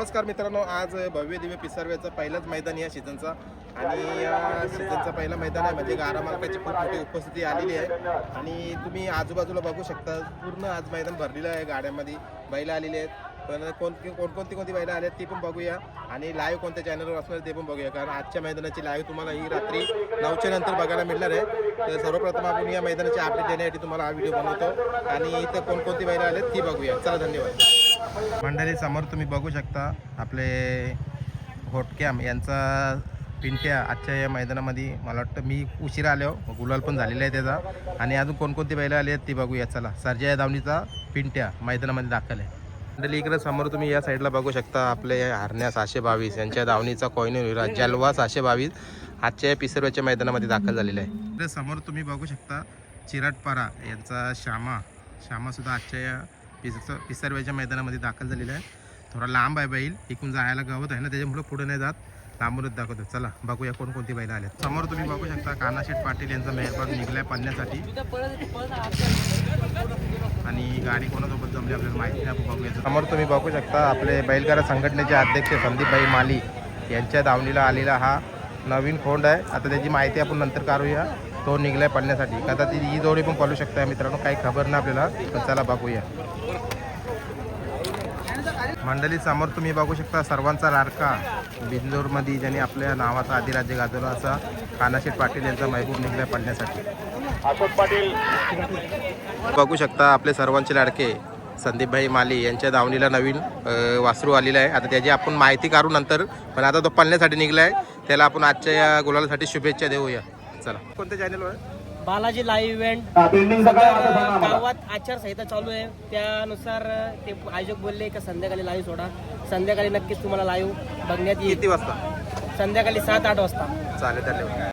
नमस्कार मित्रांनो आज भव्य दिव्य पिसर्व्याचं पहिलंच मैदान या सीझनचा आणि या सीझनचा पहिला मैदान आहे म्हणजे गारा मालकाची खूप मोठी उपस्थिती आलेली आहे. आणि तुम्ही आजूबाजूला बघू शकता पूर्ण आज मैदान भरलेलं आहे गाड्यामध्ये. बैलं आलेली आहेत. पण कोण कोणकोणती कोणती बैलं आली आहेत ती पण बघूया. आणि लाईव्ह कोणत्या चॅनलवर असणार ते पण बघूया. कारण आजच्या मैदानाची लाईव्ह तुम्हाला ही रात्री नऊच्या नंतर बघायला मिळणार आहे. तर सर्वप्रथम आपण या मैदानाची अपडेट देण्यासाठी तुम्हाला हा व्हिडिओ बनवतो. आणि इथं कोणकोणती बैलं आल्या आहेत ती बघूया. चला धन्यवाद. मंडळी समोर तुम्ही बघू शकता आपले होटकॅम यांचा पिंट्या आजच्या या मैदानामध्ये. मला वाटतं मी उशिरा आलो गुलाल पण झालेला आहे त्याचा. आणि अजून कोणकोणती बैलं आली आहेत ती बघूया चला. सर्जा या पिंट्या मैदानामध्ये दाखल आहे. मंडळी इकडे समोर तुम्ही या साईडला बघू शकता आपले हरण्या सहाशे बावीस यांच्या दावणीचा कॉईन जलवा सहाशे बावीस. आजच्या या पिसरव्याच्या मैदानामध्ये दाखल झालेला आहे. इकडे समोर तुम्ही बघू शकता चिराटपारा यांचा श्यामा. श्यामासुद्धा आजच्या या पिस पिसरव्याच्या मैदानामध्ये दाखल झालेला आहे. थोडा लांब आहे बैल इकडून जायला गवत आहे ना त्याच्यामुळे पुढे नाही जात. लांबूनच दाखवतो. चला बघूया कोणकोणती बैल आल्यात समोर तुम्ही बघू शकता कानाशेठ पाटील यांचा मेहरबाग निघलाय पडण्यासाठी. आणि गाडी कोणासोबत जमली आपल्याला माहिती नाही आपण बघूया. समोर तुम्ही बघू शकता आपले बैलगाडा संघटनेचे अध्यक्ष संदीपभाई माली यांच्या दावणीला आलेला हा नवीन खोंड आहे. आता त्याची माहिती आपण नंतर काढूया. तो निघलाय पडण्यासाठी. आता ती ही जोडी पण पळू शकता मित्रांनो काही खबर नाही आपल्याला पण चला बघूया. मंडळी समोर तुम्ही बघू शकता सर्वांचा लाडका. बिंदूरमध्ये ज्यांनी आपल्या नावाचा आदिराज्य गाजवला असा कानाशेठ पाटील यांचा महबूब निघलाय पडण्यासाठी. अशोक पाटील. बघू शकता आपले सर्वांचे लाडके संदीपभाई माली यांच्या दावणीला नवीन वासरू आलेलं आहे. आता त्याची आपण माहिती काढू नंतर पण आता तो पळण्यासाठी निघला आहे त्याला आपण आजच्या या गुलालासाठी शुभेच्छा देऊया. चला. कोणत्या चॅनलवर बालाजी लाईव्ह इव्हेंट गावात आचारसंहिता चालू आहे. त्यानुसार ते आयोजक बोलले का संध्याकाळी लाईव्ह सोडा. संध्याकाळी नक्कीच तुम्हाला लाईव्ह बघण्यात येईल. किती वाजता? संध्याकाळी सात आठ वाजता. चालेल धन्यवाद.